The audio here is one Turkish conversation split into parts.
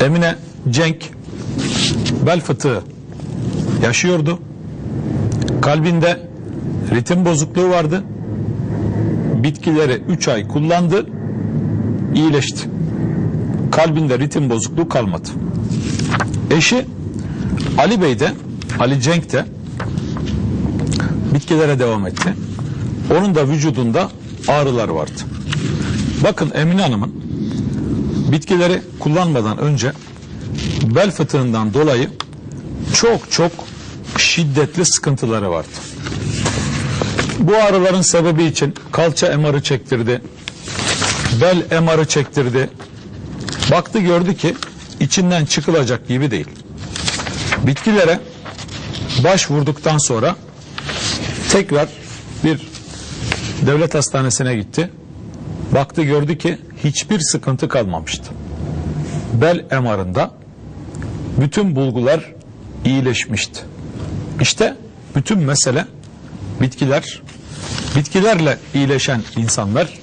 Emine Cenk bel fıtığı yaşıyordu. Kalbinde ritim bozukluğu vardı. Bitkileri 3 ay kullandı. iyileşti. Kalbinde ritim bozukluğu kalmadı. Eşi Ali Bey de Ali Cenk de bitkilere devam etti. Onun da vücudunda ağrılar vardı. Bakın Emine Hanım'ın bitkileri kullanmadan önce bel fıtığından dolayı çok çok şiddetli sıkıntıları vardı. Bu ağrıların sebebi için kalça MR'ı çektirdi. Bel MR'ı çektirdi. Baktı gördü ki içinden çıkılacak gibi değil. Bitkilere başvurduktan sonra tekrar bir devlet hastanesine gitti. Baktı gördü ki hiçbir sıkıntı kalmamıştı. Bel MR'ında bütün bulgular iyileşmişti. İşte bütün mesele bitkiler, bitkilerle iyileşen insanlar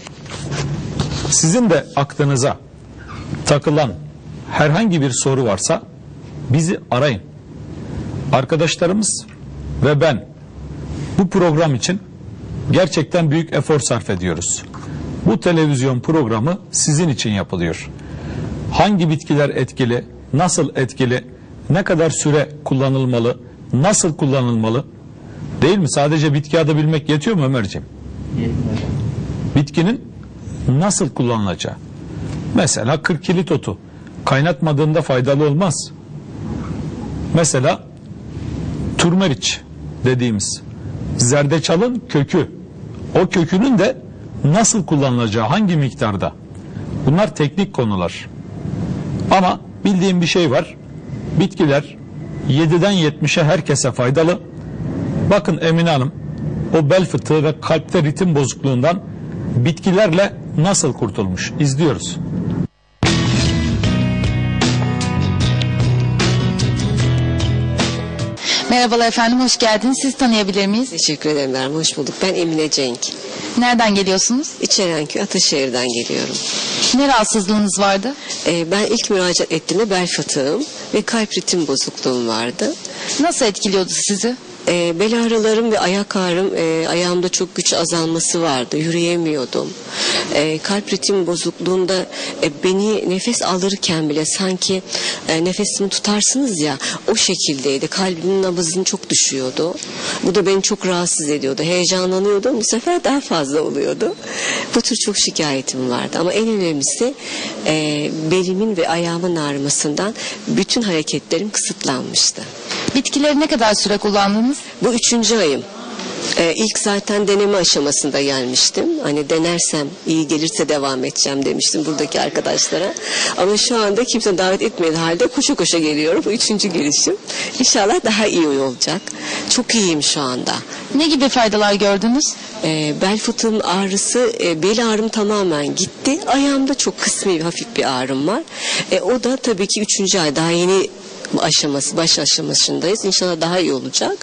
sizin de aklınıza takılan herhangi bir soru varsa bizi arayın. Arkadaşlarımız ve ben bu program için gerçekten büyük efor sarf ediyoruz. Bu televizyon programı sizin için yapılıyor. Hangi bitkiler etkili, nasıl etkili, ne kadar süre kullanılmalı, nasıl kullanılmalı? Değil mi? Sadece bitki adı bilmek yetiyor mu Ömerciğim? Bitkinin nasıl kullanılacağı. Mesela kırkilit otu kaynatmadığında faydalı olmaz. Mesela turmeriç dediğimiz zerdeçalın kökü. O kökünün de nasıl kullanılacağı, hangi miktarda? Bunlar teknik konular. Ama bildiğim bir şey var. Bitkiler 7'den 70'e herkese faydalı. Bakın Emine Hanım o bel fıtığı ve kalpte ritim bozukluğundan bitkilerle nasıl kurtulmuş? İzliyoruz. Merhabalar efendim, hoş geldiniz. Siz tanıyabilir miyiz? Teşekkür ederim Merve, hoş bulduk. Ben Emine Cenk. Nereden geliyorsunuz? İçerenköy Ataşehir'den geliyorum. Ne rahatsızlığınız vardı? Ee, ben ilk müracaat ettiğimde bel fıtığım ve kalp ritim bozukluğum vardı. Nasıl etkiliyordu sizi? Ee, bel ağrılarım ve ayak ağrım, e, ayağımda çok güç azalması vardı. Yürüyemiyordum. Ee, kalp ritim bozukluğunda e, beni nefes alırken bile sanki e, nefesimi tutarsınız ya o şekildeydi. Kalbimin nabızın çok düşüyordu. Bu da beni çok rahatsız ediyordu. Heyecanlanıyordum. Bu sefer daha fazla oluyordu. Bu tür çok şikayetim vardı. Ama en önemlisi e, belimin ve ayağımın ağrımasından bütün hareketlerim kısıtlanmıştı. Bitkileri ne kadar süre kullandınız? Bu üçüncü ayım. Ee, ilk zaten deneme aşamasında gelmiştim. Hani denersem iyi gelirse devam edeceğim demiştim buradaki arkadaşlara. Ama şu anda kimse davet etmediği halde koşa koşa geliyorum. Bu üçüncü gelişim. İnşallah daha iyi olacak. Çok iyiyim şu anda. Ne gibi faydalar gördünüz? Ee, bel fıtığım ağrısı, e, bel ağrım tamamen gitti. Ayağımda çok kısmi hafif bir ağrım var. E, o da tabii ki üçüncü ay daha yeni aşaması, baş aşamasındayız. İnşallah daha iyi olacak.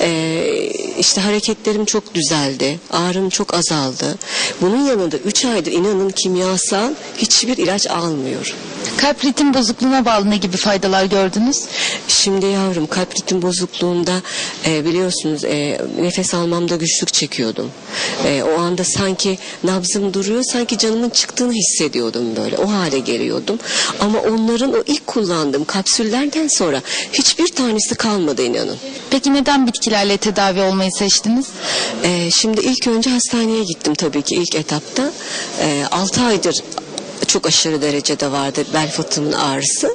Ee, işte hareketlerim çok düzeldi. Ağrım çok azaldı. Bunun yanında 3 aydır inanın kimyasal hiçbir ilaç almıyorum. Kalp ritim bozukluğuna bağlı ne gibi faydalar gördünüz? Şimdi yavrum kalp ritim bozukluğunda e, biliyorsunuz e, nefes almamda güçlük çekiyordum. E, o anda sanki nabzım duruyor sanki canımın çıktığını hissediyordum böyle o hale geliyordum. Ama onların o ilk kullandığım kapsüllerden sonra hiçbir tanesi kalmadı inanın. Peki neden bitkilerle tedavi olmayı seçtiniz? E, şimdi ilk önce hastaneye gittim tabii ki ilk etapta. E, 6 aydır çok aşırı derecede vardı bel fıtığımın ağrısı.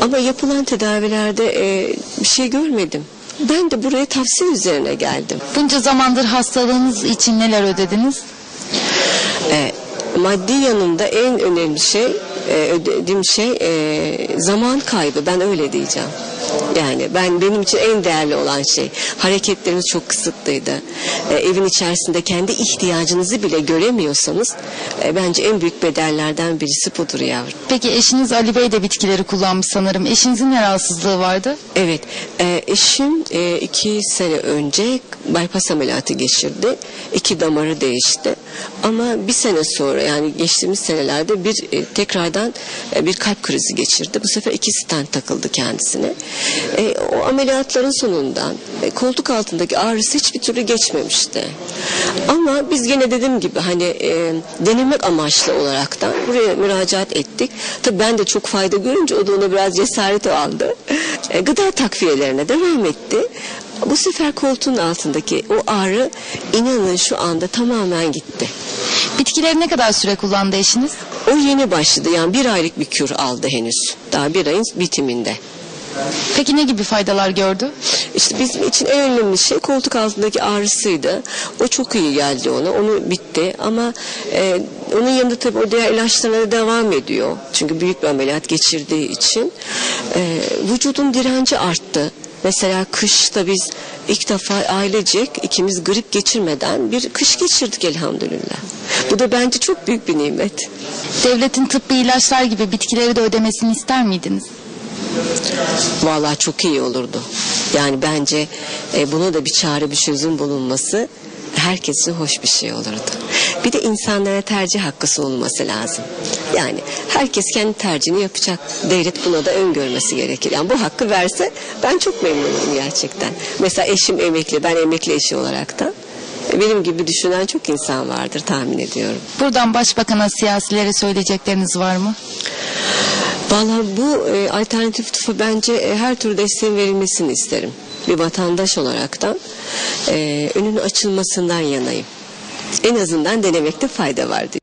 Ama yapılan tedavilerde e, bir şey görmedim. Ben de buraya tavsiye üzerine geldim. Bunca zamandır hastalığınız için neler ödediniz? E, maddi yanında en önemli şey, e, ödediğim şey e, zaman kaybı. Ben öyle diyeceğim. Yani ben benim için en değerli olan şey hareketlerimiz çok kısıtlıydı. E, evin içerisinde kendi ihtiyacınızı bile göremiyorsanız e, bence en büyük bedellerden birisi budur yavrum. Peki eşiniz Ali Bey de bitkileri kullanmış sanırım. Eşinizin ne rahatsızlığı vardı? Evet, e, eşim e, iki sene önce bypass ameliyatı geçirdi. İki damarı değişti. Ama bir sene sonra yani geçtiğimiz senelerde bir e, tekrardan e, bir kalp krizi geçirdi. Bu sefer iki stent takıldı kendisine. E, o ameliyatların sonundan e, koltuk altındaki ağrısı hiçbir türlü geçmemişti. Ama biz gene dediğim gibi hani e, denemek amaçlı olaraktan buraya müracaat ettik. Tabii ben de çok fayda görünce o da ona biraz cesaret aldı. E, gıda takviyelerine devam etti. Bu sefer koltuğun altındaki o ağrı inanın şu anda tamamen gitti. Bitkileri ne kadar süre kullandı eşiniz? O yeni başladı yani bir aylık bir kür aldı henüz. Daha bir ayın bitiminde. Peki ne gibi faydalar gördü? İşte bizim için en önemli şey koltuk altındaki ağrısıydı. O çok iyi geldi ona. Onu bitti ama e, onun yanında tabii o diğer ilaçlarına da devam ediyor. Çünkü büyük bir ameliyat geçirdiği için. E, vücudun direnci arttı. Mesela kışta biz ilk defa ailecek ikimiz grip geçirmeden bir kış geçirdik elhamdülillah. Bu da bence çok büyük bir nimet. Devletin tıbbi ilaçlar gibi bitkileri de ödemesini ister miydiniz? Vallahi çok iyi olurdu. Yani bence e, buna da bir çare bir çözüm bulunması herkes için hoş bir şey olurdu. Bir de insanlara tercih hakkı sunulması lazım. Yani herkes kendi tercihini yapacak. Devlet buna da öngörmesi gerekir. Yani bu hakkı verse ben çok memnunum gerçekten. Mesela eşim emekli, ben emekli eşi olaraktan. E, Benim gibi düşünen çok insan vardır tahmin ediyorum. Buradan başbakana, siyasilere söyleyecekleriniz var mı? Valla bu e, alternatif tıpa bence e, her türlü desteğin verilmesini isterim. Bir vatandaş olaraktan e, önünün açılmasından yanayım. En azından denemekte fayda var diye.